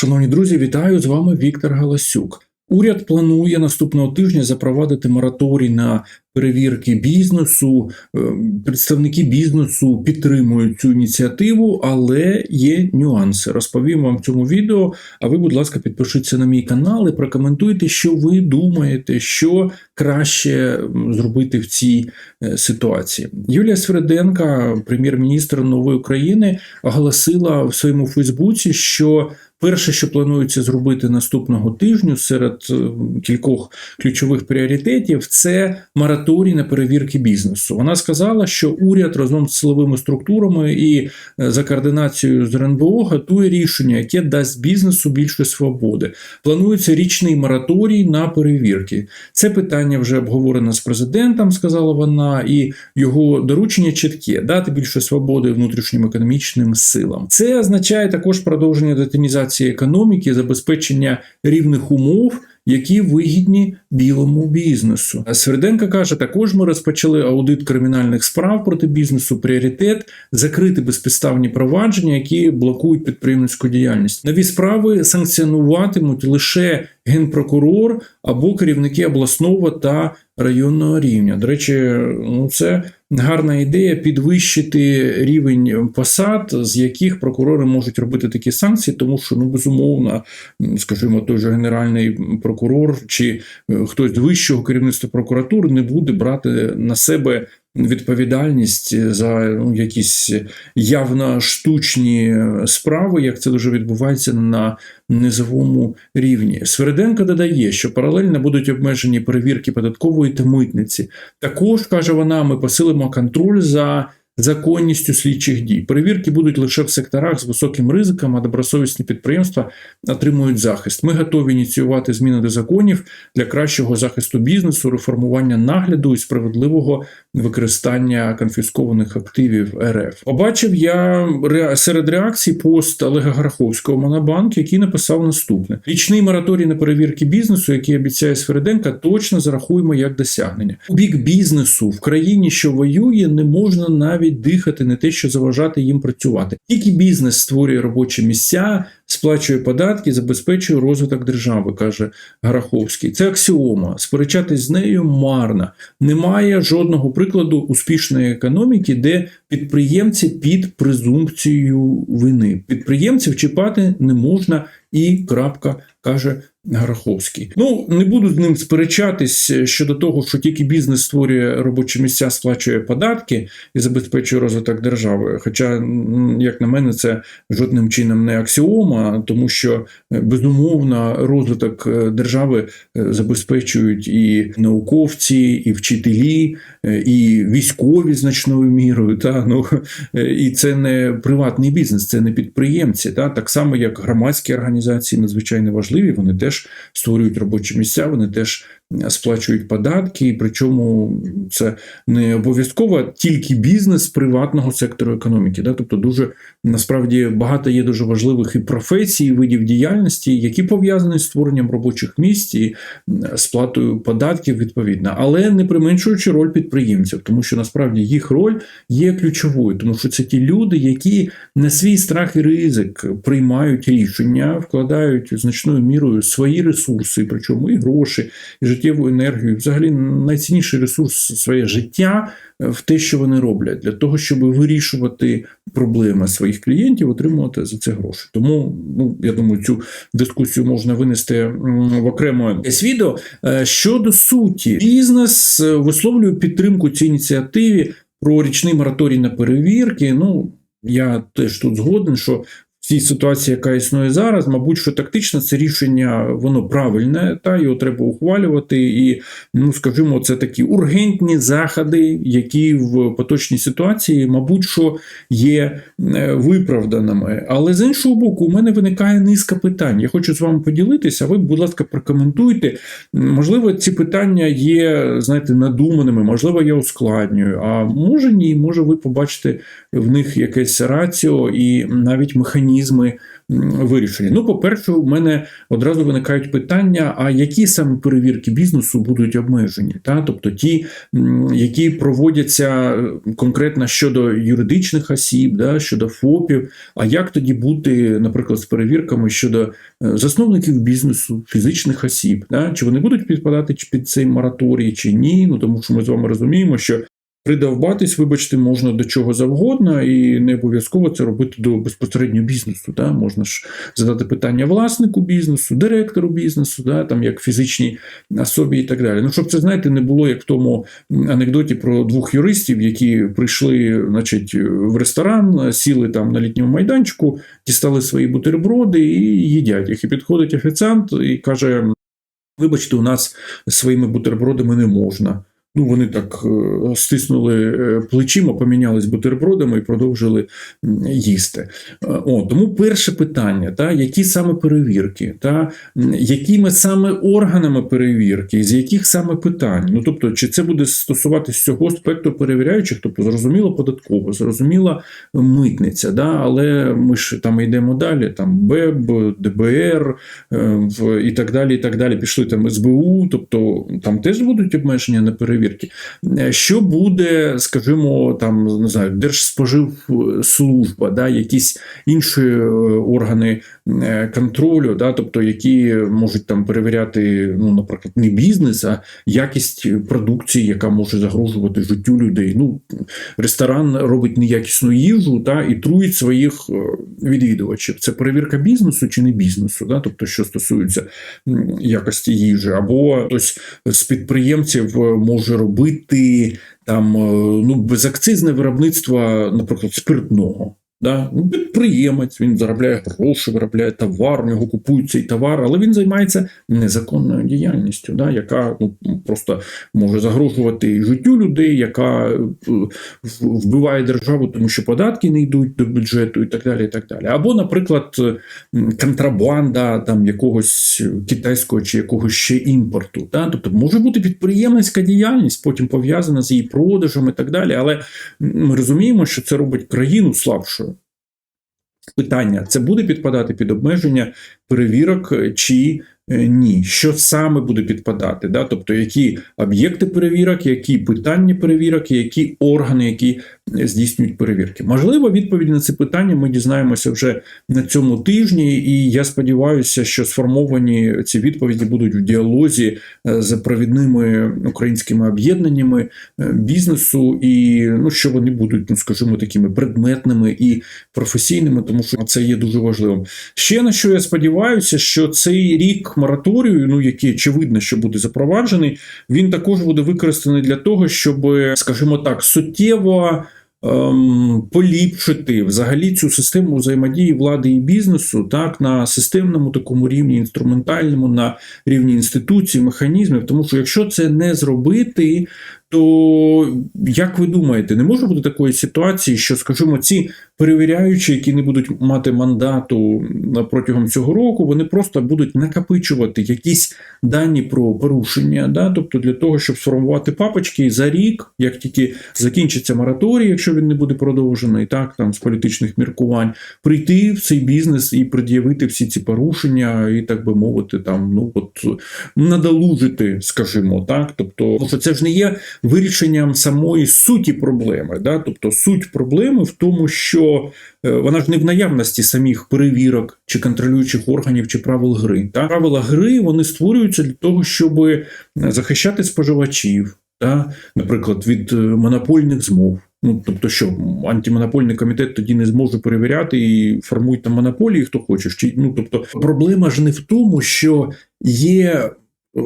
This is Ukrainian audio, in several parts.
Шановні друзі, вітаю з вами Віктор Галасюк. Уряд планує наступного тижня запровадити мораторій на перевірки бізнесу. Е, Представники бізнесу підтримують цю ініціативу, але є нюанси. Розповім вам в цьому відео. А ви, будь ласка, підпишіться на мій канал і прокоментуйте, що ви думаєте, що краще зробити в цій е, ситуації. Юлія Свереденка, прем'єр-міністр нової України, оголосила в своєму Фейсбуці, що Перше, що планується зробити наступного тижню серед е, кількох ключових пріоритетів, це мораторій на перевірки бізнесу. Вона сказала, що уряд разом з силовими структурами і е, за координацією з РНБО готує рішення, яке дасть бізнесу більше свободи. Планується річний мораторій на перевірки. Це питання вже обговорено з президентом, сказала вона, і його доручення чітке дати більше свободи внутрішнім економічним силам. Це означає також продовження детінізації економіки, забезпечення рівних умов. Які вигідні білому бізнесу. Сверденка каже: також ми розпочали аудит кримінальних справ проти бізнесу. Пріоритет закрити безпідставні провадження, які блокують підприємницьку діяльність. Нові справи санкціонуватимуть лише генпрокурор або керівники обласного та районного рівня. До речі, ну це гарна ідея підвищити рівень посад, з яких прокурори можуть робити такі санкції, тому що ну безумовно, скажімо, той же генеральний прокурор чи е, хтось з вищого керівництва прокуратури не буде брати на себе. Відповідальність за ну, якісь явно штучні справи, як це дуже відбувається на низовому рівні. Свериденко додає, що паралельно будуть обмежені перевірки податкової та митниці. Також каже вона: ми посилимо контроль за. Законністю слідчих дій. Перевірки будуть лише в секторах з високим ризиком, а добросовісні підприємства отримують захист. Ми готові ініціювати зміни до законів для кращого захисту бізнесу, реформування нагляду і справедливого використання конфіскованих активів РФ. Побачив я серед реакцій пост Олега Гараховського Монобанк, який написав наступне: річний мораторій на перевірки бізнесу, який обіцяє Свериденка, точно зарахуємо як досягнення. У бік бізнесу в країні, що воює, не можна навіть дихати, не те, що заважати їм працювати. Тільки бізнес створює робочі місця, сплачує податки, забезпечує розвиток держави, каже Гараховський. Це аксіома. Сперечатись з нею марно. Немає жодного прикладу успішної економіки, де підприємці під презумпцією вини. Підприємців чіпати не можна і крапка каже Гараховський. Ну не буду з ним сперечатись щодо того, що тільки бізнес створює робочі місця, сплачує податки і забезпечує розвиток держави. Хоча, як на мене, це жодним чином не аксіома, тому що е, безумовно розвиток е, держави е, забезпечують і науковці, і вчителі, е, і військові значною мірою. Та ну е, і це не приватний бізнес, це не підприємці. Та так само, як громадські організації надзвичайно важливі. Вони теж створюють робочі місця, вони теж сплачують податки, і причому це не обов'язково тільки бізнес приватного сектору економіки. Да? Тобто, дуже насправді багато є дуже важливих і професій, і видів діяльності, які пов'язані з створенням робочих місць і сплатою податків відповідно, але не применшуючи роль підприємців, тому що насправді їх роль є ключовою, тому що це ті люди, які на свій страх і ризик приймають рішення, вкладають значною мірою свої ресурси, причому і гроші, і життєву енергію, взагалі найцінніший ресурс своє життя в те, що вони роблять, для того, щоб вирішувати проблеми своїх клієнтів, отримувати за це гроші. Тому ну я думаю, цю дискусію можна винести в окремо якесь відео. Е, Щодо суті, бізнес е, висловлює підтримку цій ініціативі про річний мораторій на перевірки. Ну я теж тут згоден, що цій ситуації, яка існує зараз, мабуть, що тактично це рішення воно правильне, та його треба ухвалювати. І, ну скажімо, це такі ургентні заходи, які в поточній ситуації, мабуть, що є е, виправданими. Але з іншого боку, у мене виникає низка питань. Я хочу з вами поділитися. Ви, будь ласка, прокоментуйте. Можливо, ці питання є, знаєте, надуманими, можливо, я ускладнюю. А може ні, може, ви побачите в них якесь раціо і навіть механізми м, вирішені. Ну, по-перше, у мене одразу виникають питання: а які саме перевірки бізнесу будуть обмежені? Та? Тобто ті, які проводяться е, конкретно щодо юридичних осіб, да, щодо ФОПів. А як тоді бути, наприклад, з перевірками щодо е, засновників бізнесу, фізичних осіб? Да? Чи вони будуть підпадати під цей мораторій, чи ні? Ну тому що ми з вами розуміємо, що Придавбатись, вибачте, можна до чого завгодно, і не обов'язково це робити до безпосередньо бізнесу. Да? Можна ж задати питання власнику бізнесу, директору бізнесу, да? там як фізичній особі і так далі. Ну, щоб це знаєте, не було як в тому анекдоті про двох юристів, які прийшли, значить, в ресторан, сіли там на літньому майданчику, дістали свої бутерброди і їдять їх. І підходить офіціант і каже: Вибачте, у нас своїми бутербродами не можна. Ну, вони так е, стиснули е, плечима, помінялись бутербродами і продовжили їсти. Е, О, тому перше питання: та, які саме перевірки, та, якими саме органами перевірки, з яких саме питань? Ну, тобто, чи це буде стосуватися всього спектру перевіряючих, тобто, зрозуміло, податково, зрозуміло, митниця, да, але ми ж там йдемо далі, там БЕБ, ДБР і так далі, і так далі. Пішли там СБУ, тобто там теж будуть обмеження на перевірки. Е, Що буде, скажімо, там не знаю, Держспоживслужба, да, якісь інші е, органи е, контролю, да, тобто які можуть там перевіряти, ну, наприклад, не бізнес, а якість продукції, яка може загрожувати життю людей. Ну, ресторан робить неякісну їжу та, і труїть своїх відвідувачів. Це перевірка бізнесу чи не бізнесу, да? тобто, що стосується якості їжі, або хтось з підприємців е, може робити там е, ну, безакцизне виробництво, наприклад, спиртного. Да? Ну, підприємець, він заробляє гроші, виробляє товар, у нього купують цей товар, але він займається незаконною діяльністю, да? яка ну, просто може загрожувати життю людей, яка е, вбиває державу, тому що податки не йдуть до бюджету і так далі. І так далі. Або, наприклад, контрабанда там якогось китайського чи якогось ще імпорту. Да? Тобто може бути підприємницька діяльність, потім пов'язана з її продажем і так далі. Але ми розуміємо, що це робить країну слабшою. Питання: це буде підпадати під обмеження перевірок е, чи е, ні? Що саме буде підпадати? Да? Тобто, які об'єкти перевірок, які питання перевірок, які органи, які е, здійснюють перевірки? Можливо, відповіді на ці питання ми дізнаємося вже на цьому тижні, і я сподіваюся, що сформовані ці відповіді будуть в діалозі з провідними українськими об'єднаннями бізнесу, і ну що вони будуть, ну скажімо, такими предметними і професійними, тому що це є дуже важливим. Ще на що я сподіваюся, що цей рік мораторію, ну який очевидно, що буде запроваджений, він також буде використаний для того, щоб, скажімо так, суттєво. ем, Поліпшити взагалі цю систему взаємодії влади і бізнесу так на системному такому рівні, інструментальному, на рівні інституцій, механізмів. Тому що якщо це не зробити, то як ви думаєте, не може бути такої ситуації, що, скажімо, ці перевіряючі, які не будуть мати мандату протягом цього року, вони просто будуть накопичувати якісь дані про порушення, да? тобто для того, щоб сформувати папочки за рік, як тільки закінчиться мораторій, якщо він не буде продовжений, так там з політичних міркувань, прийти в цей бізнес і пред'явити всі ці порушення, і так би мовити, там ну от надолужити, скажімо, так. Тобто, що це ж не є вирішенням самої суті проблеми. Да? Тобто суть проблеми в тому, що е, вона ж не в наявності самих перевірок чи контролюючих органів чи правил гри. Та? Правила гри вони створюються для того, щоб захищати споживачів, та? наприклад, від е, монопольних змов. Ну, тобто, що антимонопольний комітет тоді не зможе перевіряти і формують там монополії, хто хоче. Ну, тобто, проблема ж не в тому, що є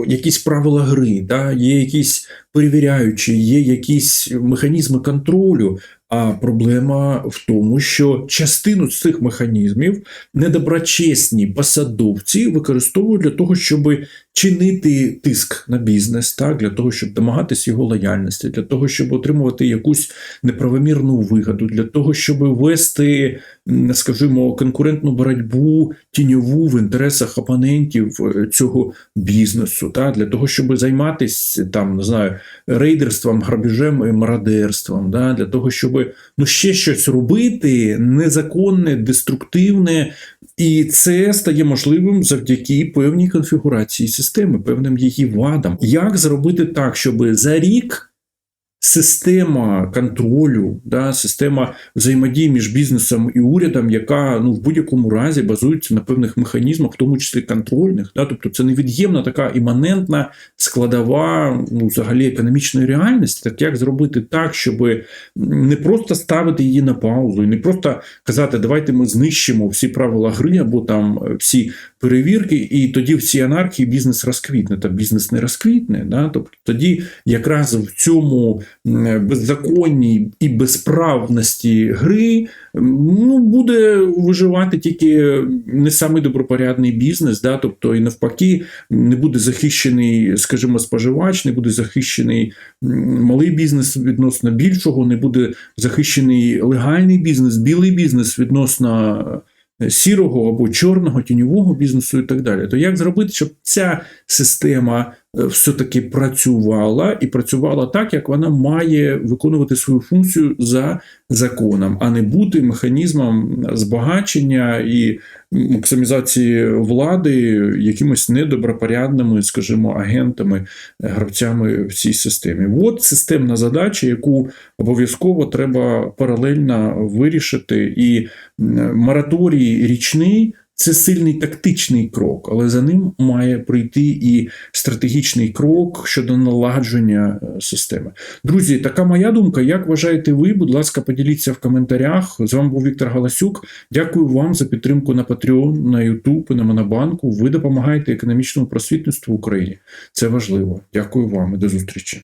якісь правила гри, да? є якісь перевіряючі, є якісь механізми контролю. А проблема в тому, що частину з цих механізмів недоброчесні посадовці використовують для того, щоб чинити тиск на бізнес, так, для того, щоб домагатися його лояльності, для того, щоб отримувати якусь неправомірну вигоду, для того, щоб вести, скажімо, конкурентну боротьбу тіньову в інтересах опонентів е, цього бізнесу, так, для того, щоб займатися там, не знаю, рейдерством, грабіжем і мародерством, да, для того, щоб ну, ще щось робити незаконне, деструктивне, і це стає можливим завдяки певній конфігурації системи, певним її вадам. Як зробити так, щоб за рік система контролю, да, система взаємодії між бізнесом і урядом, яка ну, в будь-якому разі базується на певних механізмах, в тому числі контрольних, да, тобто це невід'ємна така іманентна складова ну, взагалі економічної реальності. Так як зробити так, щоб не просто ставити її на паузу, і не просто казати, давайте ми знищимо всі правила гри або там всі перевірки, і тоді в цій анархії бізнес розквітне, та бізнес не розквітне. Да? Тобто тоді якраз в цьому м, беззаконній і безправності гри ну, буде виживати тільки не самий добропорядний бізнес, да? тобто і навпаки не буде захищений, скажімо, споживач, не буде захищений малий бізнес відносно більшого, не буде захищений легальний бізнес, білий бізнес відносно е, сірого або чорного тіньового бізнесу і так далі. То як зробити, щоб ця система е, все-таки працювала і працювала так, як вона має виконувати свою функцію за законом, а не бути механізмом збагачення і максимізації влади якимось недобропорядними, скажімо, агентами, гравцями в цій системі. От системна задача, яку обов'язково треба паралельно вирішити, і мораторій річний. Це сильний тактичний крок, але за ним має прийти і стратегічний крок щодо налагодження е, системи. Друзі, така моя думка. Як вважаєте ви? Будь ласка, поділіться в коментарях. З вами був Віктор Галасюк. Дякую вам за підтримку на Patreon, на YouTube на Монобанку. Ви допомагаєте економічному просвітництву в Україні. Це важливо. Дякую вам і до зустрічі.